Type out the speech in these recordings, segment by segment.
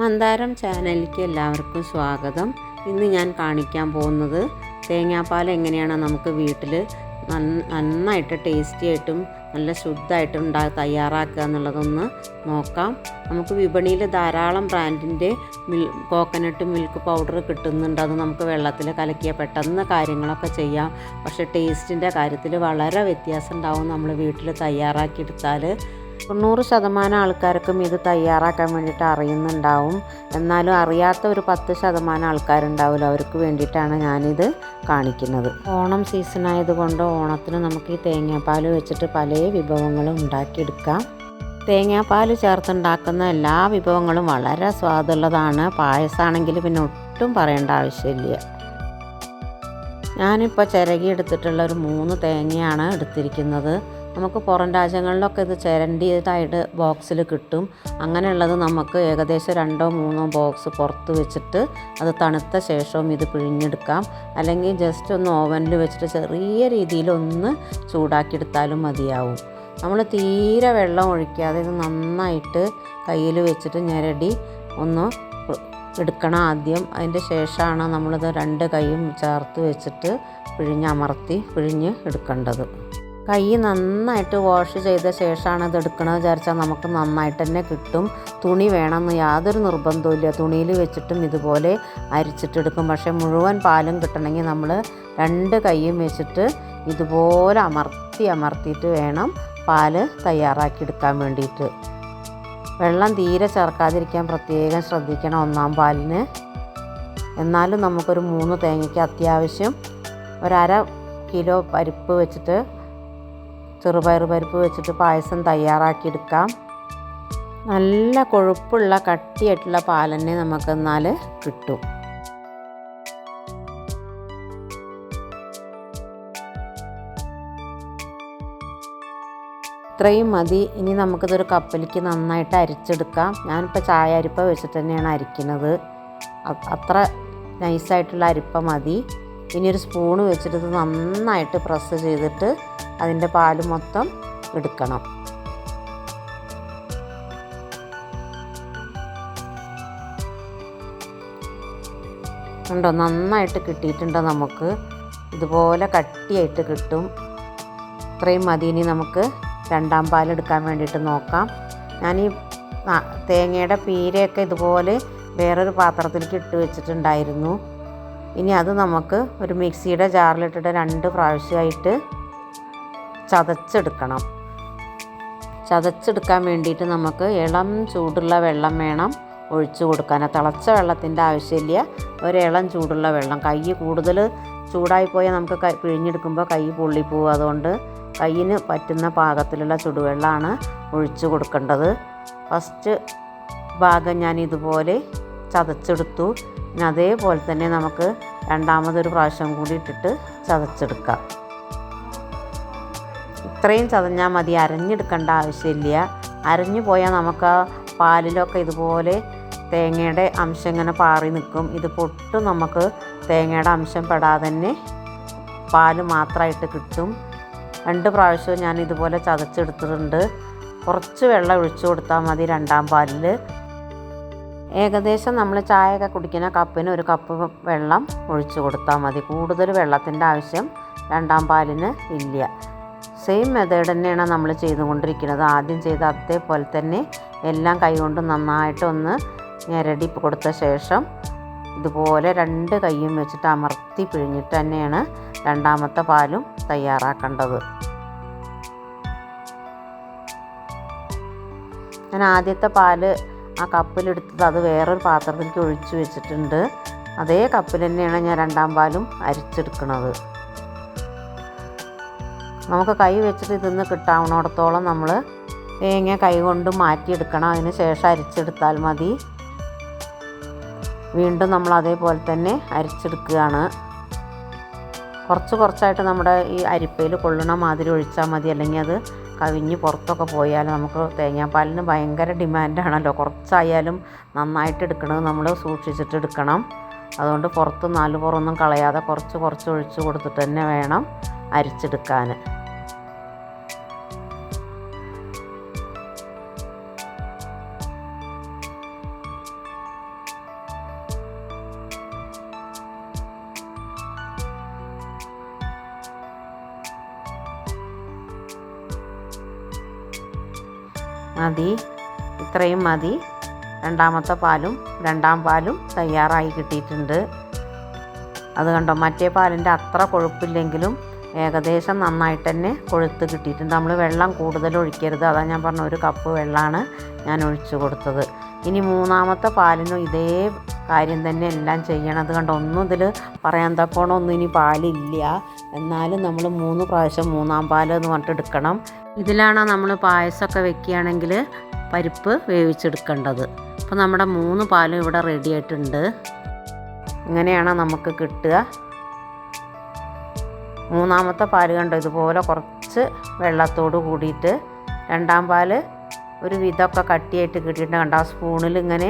മന്ദാരം ചാനലിലേക്ക് എല്ലാവർക്കും സ്വാഗതം. ഇന്ന് ഞാൻ കാണിക്കാൻ പോകുന്നത് തേങ്ങാപ്പാൽ എങ്ങനെയാണ് നമുക്ക് വീട്ടിൽ നന്നായിട്ട് ടേസ്റ്റി ആയിട്ടും നല്ല ശുദ്ധമായിട്ടും ഉണ്ടാ തയ്യാറാക്കുക എന്നുള്ളതൊന്ന് നോക്കാം. നമുക്ക് വിപണിയിൽ ധാരാളം ബ്രാൻഡിന്റെ മിൽ കോക്കനട്ട് മിൽക്ക് പൗഡർ കിട്ടുന്നുണ്ട്. അത് നമുക്ക് വെള്ളത്തിൽ കലക്കിയ പെട്ടെന്ന് കാര്യങ്ങളൊക്കെ ചെയ്യാം. പക്ഷേ ടേസ്റ്റിന്റെ കാര്യത്തിൽ വളരെ വ്യത്യാസം ഉണ്ടാവും. നമ്മൾ വീട്ടിൽ തയ്യാറാക്കിയെടുത്താൽ തൊണ്ണൂറ് ശതമാനം ആൾക്കാർക്കും ഇത് തയ്യാറാക്കാൻ വേണ്ടിയിട്ട് അറിയുന്നുണ്ടാവും. എന്നാലും അറിയാത്ത ഒരു പത്ത് ശതമാനം ആൾക്കാരുണ്ടാവില്ല അവർക്ക് വേണ്ടിയിട്ടാണ് ഞാനിത് കാണിക്കുന്നത്. ഓണം സീസൺ ആയതുകൊണ്ട് ഓണത്തിന് നമുക്ക് ഈ തേങ്ങാപ്പാൽ വെച്ചിട്ട് പല വിഭവങ്ങളും ഉണ്ടാക്കിയെടുക്കാം. തേങ്ങാപ്പാൽ ചേർത്തുണ്ടാക്കുന്ന എല്ലാ വിഭവങ്ങളും വളരെ സ്വാദുള്ളതാണ്. പായസമാണെങ്കിൽ പിന്നെ ഒട്ടും പറയേണ്ട ആവശ്യമില്ല. ഞാനിപ്പോൾ ചിരകി എടുത്തിട്ടുള്ള ഒരു മൂന്ന് തേങ്ങയാണ് എടുത്തിരിക്കുന്നത്. നമുക്ക് പുറം രാജ്യങ്ങളിലൊക്കെ ഇത് ചിരണ്ടിയതായിട്ട് ബോക്സിൽ കിട്ടും. അങ്ങനെയുള്ളത് നമുക്ക് ഏകദേശം രണ്ടോ മൂന്നോ ബോക്സ് പുറത്ത് വെച്ചിട്ട് അത് തണുത്ത ശേഷവും ഇത് പിഴിഞ്ഞെടുക്കാം. അല്ലെങ്കിൽ ജസ്റ്റ് ഒന്ന് ഓവനിൽ വെച്ചിട്ട് ചെറിയ രീതിയിലൊന്ന് ചൂടാക്കിയെടുത്താലും മതിയാവും. നമ്മൾ തീരെ വെള്ളം ഒഴിക്കാതെ ഇത് നന്നായിട്ട് കയ്യിൽ വെച്ചിട്ട് ഞെരടി ഒന്ന് എടുക്കണം ആദ്യം. അതിന്റെ ശേഷമാണ് നമ്മളിത് രണ്ട് കൈയും ചേർത്ത് വെച്ചിട്ട് പിഴിഞ്ഞമർത്തി പിഴിഞ്ഞ് എടുക്കേണ്ടത്. കൈ നന്നായിട്ട് വാഷ് ചെയ്ത ശേഷമാണ് ഇത് എടുക്കണമെന്ന് വിചാരിച്ചാൽ നമുക്ക് നന്നായിട്ട് തന്നെ കിട്ടും. തുണി വേണമെന്ന് യാതൊരു നിർബന്ധവും തുണിയിൽ വെച്ചിട്ടും ഇതുപോലെ അരിച്ചിട്ടെടുക്കും പക്ഷേ മുഴുവൻ പാലും കിട്ടണമെങ്കിൽ നമ്മൾ രണ്ട് കൈയും വെച്ചിട്ട് ഇതുപോലെ അമർത്തി അമർത്തിയിട്ട് വേണം പാൽ തയ്യാറാക്കിയെടുക്കാൻ വേണ്ടിയിട്ട്. വെള്ളം തീരെ ചേർക്കാതിരിക്കാൻ പ്രത്യേകം ശ്രദ്ധിക്കണം ഒന്നാം പാലിന്. എന്നാലും നമുക്കൊരു മൂന്ന് തേങ്ങയ്ക്ക് അത്യാവശ്യം ഒരര കിലോ പരിപ്പ് വെച്ചിട്ട് ചെറുപയർ പരിപ്പ് വെച്ചിട്ട് പായസം തയ്യാറാക്കിയെടുക്കാം. നല്ല കൊഴുപ്പുള്ള കട്ടിയായിട്ടുള്ള പാലന്നെ നമുക്ക് എന്നാൽ കിട്ടും. ഇത്രയും മതി. ഇനി നമുക്കിതൊരു കപ്പലിക്ക് നന്നായിട്ട് അരിച്ചെടുക്കാം. ഞാനിപ്പോൾ ചായ അരിപ്പ വെച്ചിട്ട് തന്നെയാണ് അരിക്കുന്നത്. അത്ര നൈസായിട്ടുള്ള അരിപ്പ മതി. ഇനി ഒരു സ്പൂണ് വെച്ചിട്ട് ഇത് നന്നായിട്ട് പ്രസ് ചെയ്തിട്ട് അതിന്റെ പാൽ മൊത്തം എടുക്കണം. ഉണ്ടോ നന്നായിട്ട് കിട്ടിയിട്ടുണ്ട് നമുക്ക്. ഇതുപോലെ കട്ടിയായിട്ട് കിട്ടും. ഇത്രയും മതി. ഇനി നമുക്ക് രണ്ടാം പാലെടുക്കാൻ വേണ്ടിയിട്ട് നോക്കാം. ഞാൻ ഈ തേങ്ങയുടെ പീരയൊക്കെ ഇതുപോലെ വേറൊരു പാത്രത്തിലേക്ക് ഇട്ട് വെച്ചിട്ടുണ്ടായിരുന്നു. ഇനി അത് നമുക്ക് ഒരു മിക്സിയുടെ ജാറിലിട്ടിട്ട് രണ്ട് പ്രാവശ്യമായിട്ട് ചതച്ചെടുക്കണം. ചതച്ചെടുക്കാൻ വേണ്ടിയിട്ട് നമുക്ക് ഇളം ചൂടുള്ള വെള്ളം വേണം ഒഴിച്ചു കൊടുക്കാൻ. തിളച്ച വെള്ളത്തിന്റെ ആവശ്യമില്ല. ഒരു ഇളം ചൂടുള്ള വെള്ളം. കൈ കൂടുതൽ ചൂടായി പോയാൽ നമുക്ക് കൈ പിഴിഞ്ഞെടുക്കുമ്പോൾ കൈ പൊള്ളിപ്പോവും. അതുകൊണ്ട് കയ്യിന് പറ്റുന്ന പാകത്തിലുള്ള ചുടുവെള്ളമാണ് ഒഴിച്ചു കൊടുക്കേണ്ടത്. ഫസ്റ്റ് ഭാഗം ഞാൻ ഇതുപോലെ ചതച്ചെടുത്തു. പിന്നെ അതേപോലെ തന്നെ നമുക്ക് രണ്ടാമതൊരു പ്രാവശ്യം കൂടി ഇട്ടിട്ട് ചതച്ചെടുക്കാം. ഇത്രയും ചതഞ്ഞാൽ മതി അരഞ്ഞെടുക്കേണ്ട ആവശ്യമില്ല. അരഞ്ഞു പോയാൽ നമുക്ക് ആ പാലിലൊക്കെ ഇതുപോലെ തേങ്ങയുടെ അംശം ഇങ്ങനെ പാറി നിൽക്കും. ഇത് പൊട്ടും നമുക്ക് തേങ്ങയുടെ അംശം പെടാതെ തന്നെ പാൽ മാത്രമായിട്ട് കിട്ടും. രണ്ട് പ്രാവശ്യവും ഞാൻ ഇതുപോലെ ചതച്ചെടുത്തിട്ടുണ്ട്. കുറച്ച് വെള്ളം ഒഴിച്ചു കൊടുത്താൽ മതി രണ്ടാം പാലിൽ ഏകദേശം നമ്മൾ ചായയൊക്കെ കുടിക്കുന്ന കപ്പിന് ഒരു കപ്പ് വെള്ളം ഒഴിച്ചു കൊടുത്താൽ മതി. കൂടുതൽ വെള്ളത്തിന്റെ ആവശ്യം രണ്ടാം പാലിന് ഇല്ല. സെയിം മെത്തേഡ് തന്നെയാണ് നമ്മൾ ചെയ്തുകൊണ്ടിരിക്കുന്നത്. ആദ്യം ചെയ്ത അതേപോലെ തന്നെ എല്ലാം കൈകൊണ്ട് നന്നായിട്ടൊന്ന് ഞെരടി കൊടുത്ത ശേഷം ഇതുപോലെ രണ്ട് കൈയും വെച്ചിട്ട് അമർത്തി പിഴിഞ്ഞിട്ട് തന്നെയാണ് രണ്ടാമത്തെ പാലും തയ്യാറാക്കേണ്ടത്. ഞാൻ ആദ്യത്തെ പാൽ ആ കപ്പിലെടുത്തത് അത് വേറൊരു പാത്രത്തിലേക്ക് ഒഴിച്ചു വെച്ചിട്ടുണ്ട്. അതേ കപ്പിൽ തന്നെയാണ് ഞാൻ രണ്ടാം പാലും അരിച്ചെടുക്കുന്നത്. നമുക്ക് കൈ വെച്ചിട്ട് ഇതിന്ന് കിട്ടാവുന്നിടത്തോളം നമ്മൾ തേങ്ങ കൈ കൊണ്ട് മാറ്റിയെടുക്കണം. അതിന് ശേഷം അരിച്ചെടുത്താൽ മതി. വീണ്ടും നമ്മൾ അതേപോലെ തന്നെ അരിച്ചെടുക്കുകയാണ്. കുറച്ച് കുറച്ചായിട്ട് നമ്മുടെ ഈ അരിപ്പയിൽ കൊള്ളണ മാതിരി ഒഴിച്ചാൽ മതി. അല്ലെങ്കിൽ അത് കവിഞ്ഞ് പുറത്തൊക്കെ പോയാൽ നമുക്ക് തേങ്ങാപ്പാലിന് ഭയങ്കര ഡിമാൻഡാണല്ലോ കുറച്ചായാലും നന്നായിട്ട് എടുക്കണത് നമ്മൾ സൂക്ഷിച്ചിട്ട് എടുക്കണം. അതുകൊണ്ട് പുറത്ത് നാല് പുറമൊന്നും കളയാതെ കുറച്ച് കുറച്ച് ഒഴിച്ച് കൊടുത്തിട്ട് തന്നെ വേണം അരിച്ചെടുക്കാൻ. മതി. ഇത്രയും മതി. രണ്ടാമത്തെ പാലും രണ്ടാം പാലും തയ്യാറായി കിട്ടിയിട്ടുണ്ട്. അത് കണ്ടോ? മറ്റേ പാലിന്റെ അത്ര കൊഴുപ്പില്ലെങ്കിലും ഏകദേശം നന്നായിട്ട് തന്നെ കൊഴുത്ത് കിട്ടിയിട്ടുണ്ട്. നമ്മൾ വെള്ളം കൂടുതൽ ഒഴിക്കരുത്. അതാ ഞാൻ പറഞ്ഞ ഒരു കപ്പ് വെള്ളമാണ് ഞാൻ ഒഴിച്ചു കൊടുത്തത്. ഇനി മൂന്നാമത്തെ പാലിനും ഇതേ കാര്യം തന്നെ എല്ലാം ചെയ്യണം. അത് കണ്ടോ? ഒന്നും ഇതിൽ പറയാൻ തക്കോണമൊന്നും ഇനി പാലില്ല. എന്നാലും നമ്മൾ മൂന്ന് പ്രാവശ്യം മൂന്നാം പാൽ എന്ന് പറഞ്ഞിട്ട് എടുക്കണം. ഇതിലാണ് നമ്മൾ പായസമൊക്കെ വെക്കുകയാണെങ്കിൽ പരിപ്പ് വേവിച്ചെടുക്കേണ്ടത്. അപ്പോൾ നമ്മുടെ മൂന്ന് പാലും ഇവിടെ റെഡി ആയിട്ടുണ്ട്. ഇങ്ങനെയാണ് നമുക്ക് കിട്ടുക. മൂന്നാമത്തെ പാൽ കണ്ടോ? ഇതുപോലെ കുറച്ച് വെള്ളത്തോട് കൂടിയിട്ട് രണ്ടാം പാൽ ഒരു വിധമൊക്കെ കട്ടിയായിട്ട് കിട്ടിയിട്ട് കണ്ടോ? ആ സ്പൂണിൽ ഇങ്ങനെ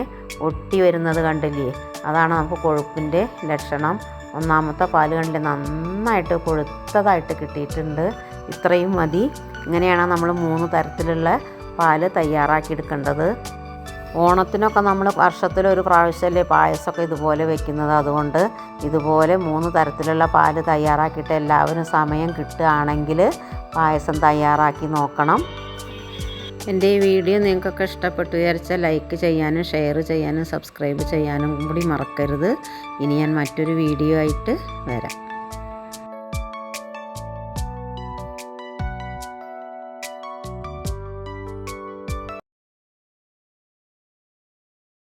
ഒട്ടി വരുന്നത് കണ്ടില്ലേ? അതാണ് നമുക്ക് കൊഴുപ്പിന്റെ ലക്ഷണം. ഒന്നാമത്തെ പാൽ കണ്ടില്ലേ? നന്നായിട്ട് കൊഴുത്തതായിട്ട് കിട്ടിയിട്ടുണ്ട്. ഇത്രയും മതി. ഇങ്ങനെയാണ് നമ്മൾ മൂന്ന് തരത്തിലുള്ള പാൽ തയ്യാറാക്കിയെടുക്കേണ്ടത്. ഓണത്തിനൊക്കെ നമ്മൾ വർഷത്തിലൊരു പ്രാവശ്യമല്ലേ പായസമൊക്കെ ഇതുപോലെ വെക്കുന്നത്. അതുകൊണ്ട് ഇതുപോലെ മൂന്ന് തരത്തിലുള്ള പാൽ തയ്യാറാക്കിയിട്ട് എല്ലാവരും സമയം കിട്ടുകയാണെങ്കിൽ പായസം തയ്യാറാക്കി നോക്കണം. എന്റെ ഈ വീഡിയോ നിങ്ങൾക്കൊക്കെ ഇഷ്ടപ്പെട്ടു വിചാരിച്ചാൽ ലൈക്ക് ചെയ്യാനും ഷെയർ ചെയ്യാനും സബ്സ്ക്രൈബ് ചെയ്യാനും കൂടി മറക്കരുത്. ഇനി ഞാൻ മറ്റൊരു വീഡിയോ ആയിട്ട് വരാം.